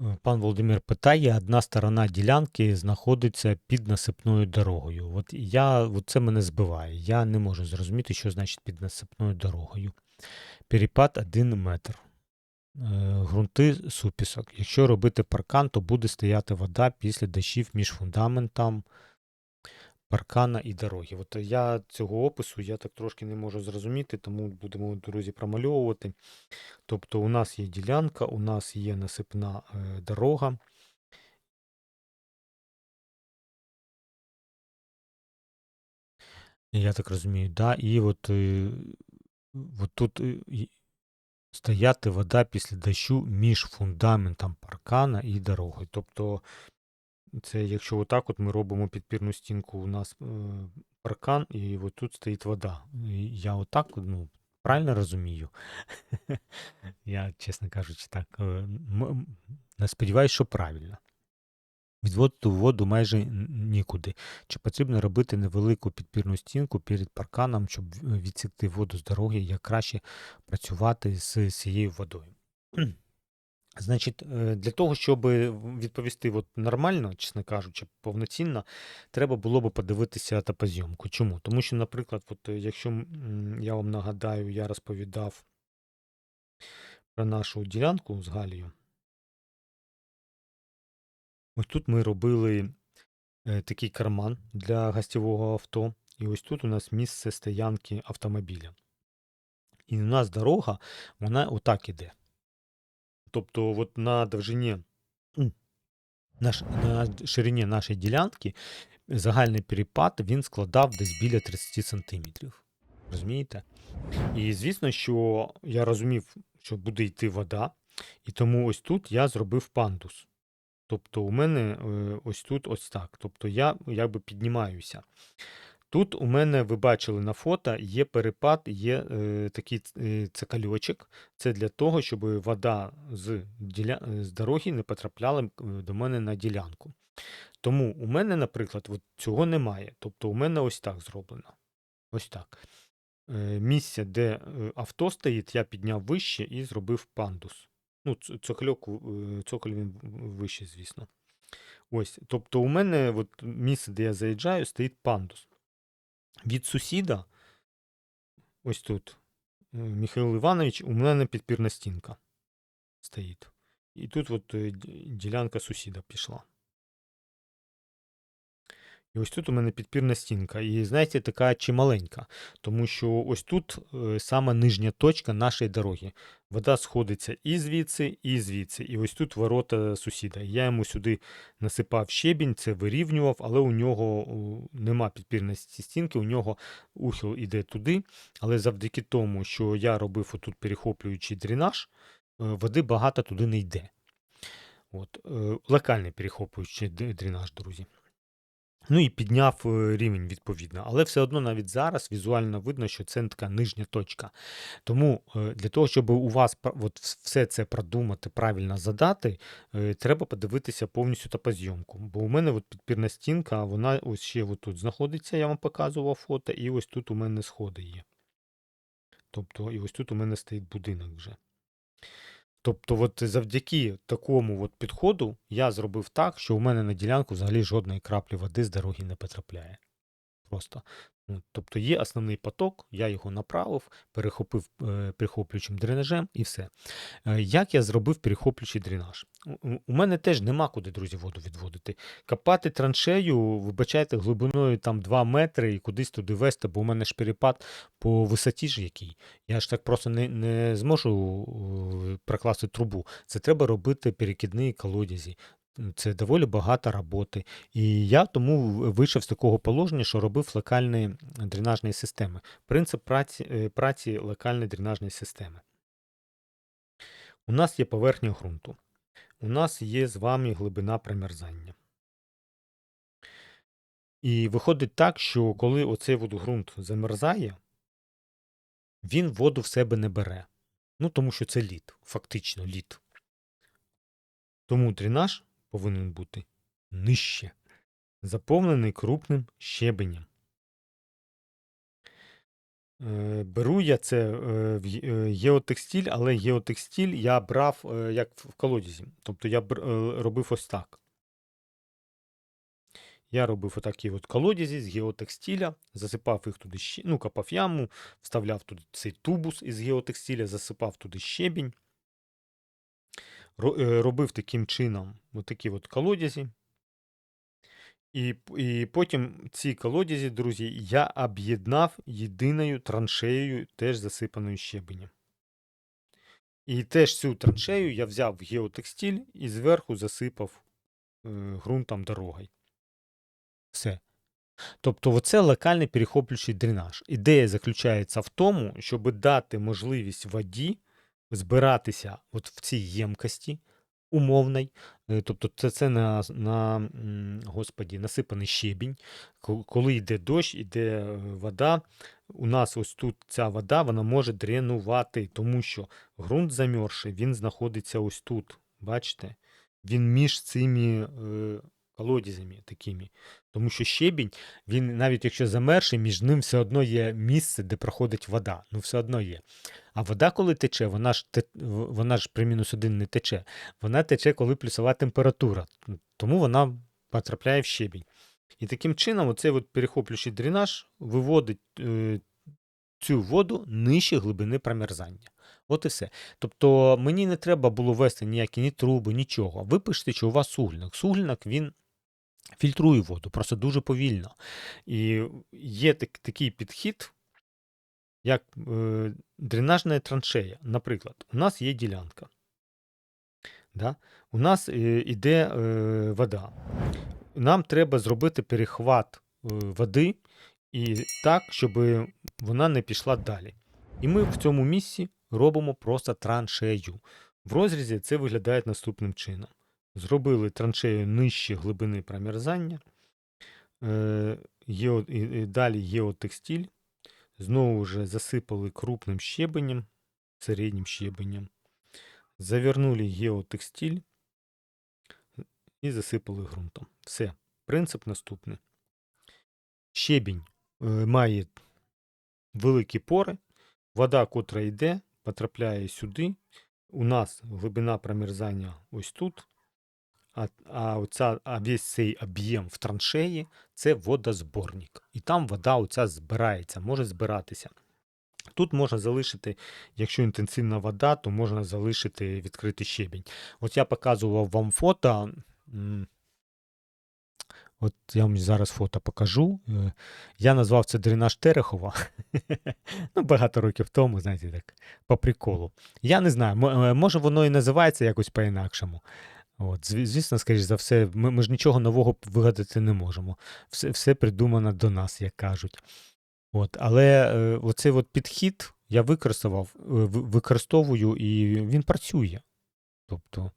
Е, Пан Володимир питає, одна сторона ділянки знаходиться під насипною дорогою. От я, от це мене збиває. Я не можу зрозуміти, що значить під насипною дорогою. Перепад 1 метр. Е, Грунти супісок. Якщо робити паркан, то буде стояти вода після дощів між фундаментом паркана і дороги. От я цього опису я так трошки не можу зрозуміти, тому будемо, друзі, промальовувати. Тобто у нас є ділянка, у нас є насипна е, дорога. Я так розумію, да, і от, е, от тут е, стояти вода після дощу між фундаментом паркана і дорогою. Тобто, це якщо отак от ми робимо підпірну стінку, у нас е, паркан, і от тут стоїть вода. Я отак, ну, правильно розумію? Я, чесно кажучи, так не сподіваюся, що правильно. Відводити воду майже нікуди. Чи потрібно робити невелику підпірну стінку перед парканом, щоб відсікти воду з дороги, як краще працювати з цією водою? Значить, е, для того, щоб відповісти от нормально, чесно кажучи, повноцінно, треба було б подивитися топозйомку. Чому? Тому що, наприклад, от, е, якщо я вам нагадаю, я розповідав про нашу ділянку з Галією. Ось тут ми робили е, такий карман для гостєвого авто, і ось тут у нас місце стоянки автомобіля. І у нас дорога, вона отак іде. Тобто, от на довжині, на, на ширині нашої ділянки загальний перепад він складав десь біля 30 сантиметрів. Розумієте? І звісно, що я розумів, що буде йти вода, і тому ось тут я зробив пандус. Тобто у мене е, ось тут ось так. Тобто я якби піднімаюся. Тут у мене, ви бачили на фото, є перепад, є е, такий ц- е, цикальочок. Це для того, щоб вода з, діля... е, з дороги не потрапляла е, до мене на ділянку. Тому у мене, наприклад, от цього немає. Тобто у мене ось так зроблено. Ось так. Е, Місце, де авто стоїть, я підняв вище і зробив пандус. Ну, цокольок, цоколь він вище, звісно. Ось. Тобто у мене от місце, де я заїжджаю, стоїть пандус. Від сусіда, ось тут, е, Михайло Іванович, у мене підпірна стінка стоїть. І тут от е, ділянка сусіда пішла. І ось тут у мене підпірна стінка. І знаєте, така чималенька, тому що ось тут е, сама нижня точка нашої дороги. Вода сходиться і звідси, і звідси. І ось тут ворота сусіда. Я йому сюди насипав щебінь, це вирівнював, але у нього нема підпірної стінки, у нього ухил іде туди. Але завдяки тому, що я робив отут перехоплюючий дренаж, е, води багато туди не йде. От, е, локальний перехоплюючий дренаж, друзі. Ну і підняв е, рівень відповідно. Але все одно навіть зараз візуально видно, що це така нижня точка. Тому е, для того, щоб у вас от все це продумати, правильно задати, е, треба подивитися повністю топозйомку. Бо у мене от підпірна стінка, вона ось ще тут знаходиться, я вам показував фото, і ось тут у мене сходи є. Тобто, і ось тут у мене стоїть будинок вже. Тобто, от завдяки такому от підходу я зробив так, що у мене на ділянку взагалі жодної краплі води з дороги не потрапляє. Просто. Тобто є основний поток, я його направив, перехопив е, перехоплюючим дренажем і все. Е, Як я зробив перехоплюючий дренаж? У мене теж нема куди, друзі, воду відводити. Копати траншею, вибачайте, глибиною там 2 метри і кудись туди вести, бо у мене ж перепад по висоті ж який. Я ж так просто не, не зможу е, прокласти трубу. Це треба робити перекидні колодязі. Це доволі багато роботи. І я тому вийшов з такого положення, що робив локальні дренажні системи. Принцип праці, е, праці локальної дренажної системи. У нас є поверхня ґрунту. У нас є з вами глибина промерзання. І виходить так, що коли оцей ґрунт замерзає, він воду в себе не бере. Ну, тому що це лід, фактично лід. Тому дренаж повинен бути нижче, заповнений крупним щебенем. Е, Беру я це е, в е, геотекстиль, але геотекстиль я брав як в колодязі. Тобто я робив ось так. Я робив отакі от колодязі з геотекстиля, засипав їх туди ну, копав яму, вставляв туди цей тубус із геотекстиля, засипав туди щебінь. Е, Робив таким чином отакі от колодязі. І, і потім ці колодязі, друзі, я об'єднав єдиною траншеєю, теж засипаною щебенем. І теж цю траншею я взяв в геотекстиль і зверху засипав е, ґрунтом дорогою. Все. Тобто, оце локальний перехоплюючий дренаж. Ідея заключається в тому, щоб дати можливість воді збиратися от в цій ємкості умовній. Е, Тобто, це, це на, на господі, насипаний щебінь. Коли йде дощ, йде е, вода. У нас ось тут ця вода вона може дренувати, тому що ґрунт замерзший, він знаходиться ось тут. Бачите? Він між цими е, колодязями такими. Тому що щебінь, він навіть якщо замерший, між ним все одно є місце, де проходить вода. Ну, все одно є. А вода, коли тече, вона ж те, вона ж при мінус один не тече. Вона тече, коли плюсова температура. Тому вона потрапляє в щебінь. І таким чином, оцей от перехоплюючий дренаж виводить е, цю воду нижче глибини промерзання. От і все. Тобто мені не треба було вести ніякі ні труби, нічого. Ви пишете, що у вас суглінок. Суглінок він фільтрує воду, просто дуже повільно. І є так, такий підхід, як е, дренажна траншея. Наприклад, у нас є ділянка. Да? У нас е, іде е, вода. Нам треба зробити перехват е, води і так, щоб вона не пішла далі. І ми в цьому місці робимо просто траншею. В розрізі це виглядає наступним чином. Зробили траншею нижче глибини промерзання. Е, і, і далі геотекстиль. Знову ж засипали крупним щебенем, середнім щебенем. Завернули геотекстиль і засипали ґрунтом. Все. Принцип наступний. Щебінь е, має великі пори, вода, котра йде, потрапляє сюди. У нас глибина промерзання ось тут. А, а, оця, а весь цей об'єм в траншеї це водозборник. І там вода оця збирається, може збиратися. Тут можна залишити, якщо інтенсивна вода, то можна залишити відкритий щебінь. От я показував вам фото. От я вам зараз фото покажу. Е, Я назвав це дренаж Терехова. ну, багато років тому, знаєте, так, по приколу. Я не знаю, е, може воно і називається якось по-інакшому. От, звісно, скоріш за все, ми, ми ж нічого нового вигадати не можемо. Все, все придумано до нас, як кажуть. От, але е, оцей от підхід я використовував, е, використовую, і він працює. Тобто,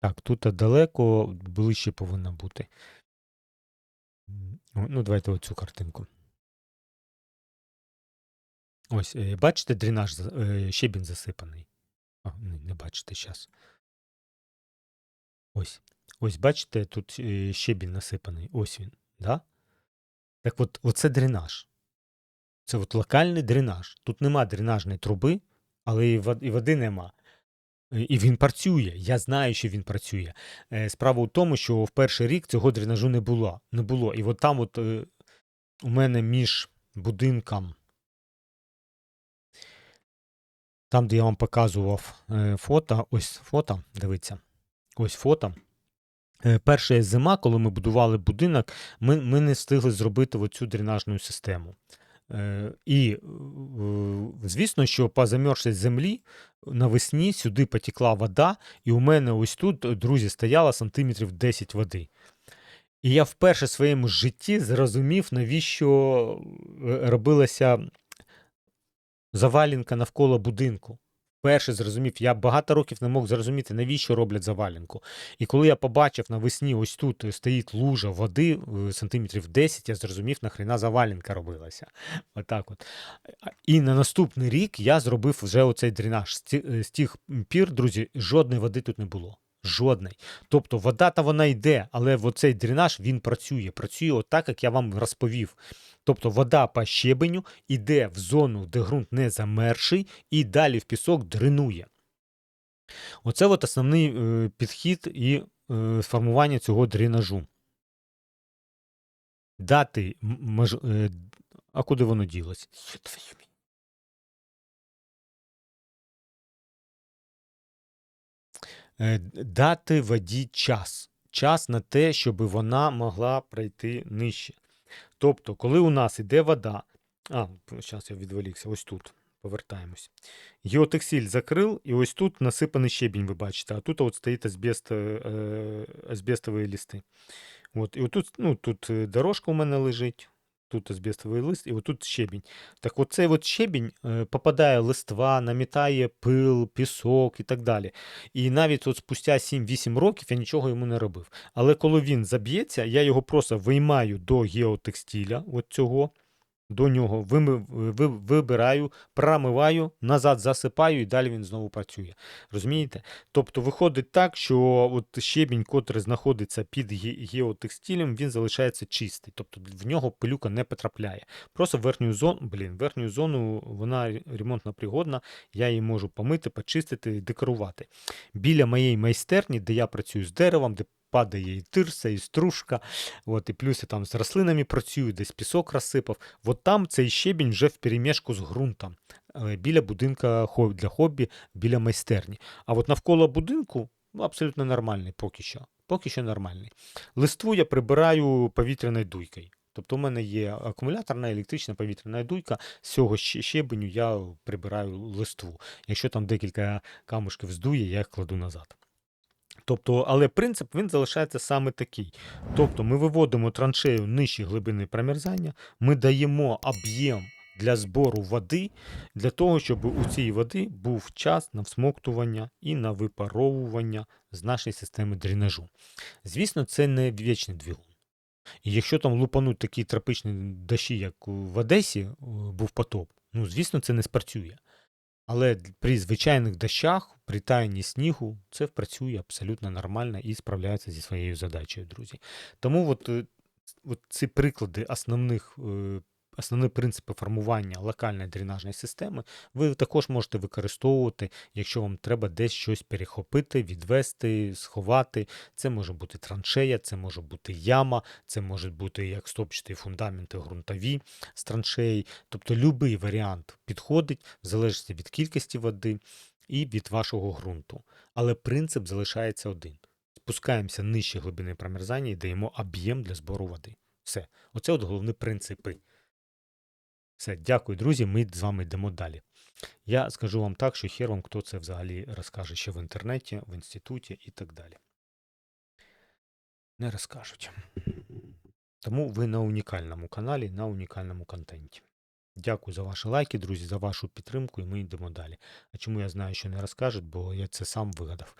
так, тут далеко ближче повинно бути. Ну, давайте оцю картинку. Ось, е, бачите, дренаж, е, щебінь засипаний. А, не бачите зараз. Ось. Ось, бачите, тут е, щебінь насипаний. Ось він. Да? Так от, оце дренаж. Це от локальний дренаж. Тут нема дренажної труби, але і води нема. Е, І він працює. Я знаю, що він працює. Е, Справа в тому, що в перший рік цього дренажу не було. Не було. І от там, от у мене між будинком, там, де я вам показував фото, ось фото, дивіться, ось фото. Е, Перша зима, коли ми будували будинок, ми, ми не встигли зробити оцю дренажну систему. Е, І, е, звісно, що по замерзшій землі навесні сюди потекла вода, і у мене ось тут, друзі, стояло сантиметрів 10 води. І я вперше в своєму житті зрозумів, навіщо робилася завалінка навколо будинку. Вперше зрозумів, я багато років не мог зрозуміти, навіщо роблять завалінку. І коли я побачив навесні, ось тут стоїть лужа води е, сантиметрів 10, я зрозумів, нахрена завалінка робилася. Отак от. І на наступний рік я зробив вже оцей дренаж. З е, З тих пір, друзі, жодної води тут не було. Жодний. Тобто вода та вона йде, але оцей дренаж він працює. Працює отак, як я вам розповів. Тобто вода по щебеню йде в зону, де ґрунт не замерший, і далі в пісок дренує. Оце от основний е, підхід і е, формування цього дренажу. Дати мож... е, А куди воно ділось? Дати воді час. Час на те, щоб вона могла пройти нижче. Тобто, коли у нас іде вода. А, зараз я відволікся, ось тут. Повертаємось. Геотексиль закрив, і ось тут насипаний щебінь, ви бачите, а тут от стоїть азбест, е, азбестові листи. От, і отут, ну, тут е, дорожка у мене лежить, тут азбестовий лист, і отут щебінь. Так оцей от щебінь е, попадає листва, намітає пил, пісок і так далі. І навіть от спустя 7-8 років я нічого йому не робив. Але коли він заб'ється, я його просто виймаю до геотекстиля, от цього, до нього вими- ви- вибираю, промиваю, назад засипаю і далі він знову працює. Розумієте? Тобто виходить так, що от щебінь, котрий знаходиться під ге- геотекстилем, він залишається чистий. Тобто в нього пилюка не потрапляє. Просто верхню зону, блін, верхню зону вона ремонтно пригодна, я її можу помити, почистити, декорувати. Біля моєї майстерні, де я працюю з деревом, де падає і тирса, і стружка, от, і плюс я там з рослинами працюю, десь пісок розсипав. От там цей щебінь вже вперемішку з ґрунтом. е, Біля будинка для хобі, біля майстерні. А от навколо будинку ну, абсолютно нормальний поки що. Поки що нормальний. Листву я прибираю повітряною дуйкою. Тобто у мене є акумуляторна електрична повітряна дуйка, з цього щебеню я прибираю листву. Якщо там декілька камушків здує, я їх кладу назад. Тобто, але принцип він залишається саме такий. Тобто ми виводимо траншею нижчі глибини промерзання, ми даємо об'єм для збору води, для того, щоб у цій води був час на всмоктування і на випаровування з нашої системи дренажу. Звісно, це не вічний двигун. І якщо там лупануть такі тропічні дощі, як в Одесі е, був потоп, ну звісно, це не спрацює. Але при звичайних дощах, при таянні снігу, це працює абсолютно нормально і справляється зі своєю задачею, друзі. Тому от, е, от ці приклади основних, е, основні принципи формування локальної дренажної системи ви також можете використовувати, якщо вам треба десь щось перехопити, відвести, сховати. Це може бути траншея, це може бути яма, це може бути як стопчаті фундаменти ґрунтові з траншеї. Тобто будь-який варіант підходить в залежності від кількості води і від вашого ґрунту. Але принцип залишається один: спускаємося нижче глибини промерзання і даємо об'єм для збору води. Все. Оце от головні принципи. Все, дякую, друзі. Ми з вами йдемо далі. Я скажу вам так, що хер вам хто це взагалі розкаже ще в інтернеті, в інституті і так далі. Не розкажуть. Тому ви на унікальному каналі, на унікальному контенті. Дякую за ваші лайки, друзі, за вашу підтримку, і ми йдемо далі. А чому я знаю, що не розкажуть, бо я це сам вигадав.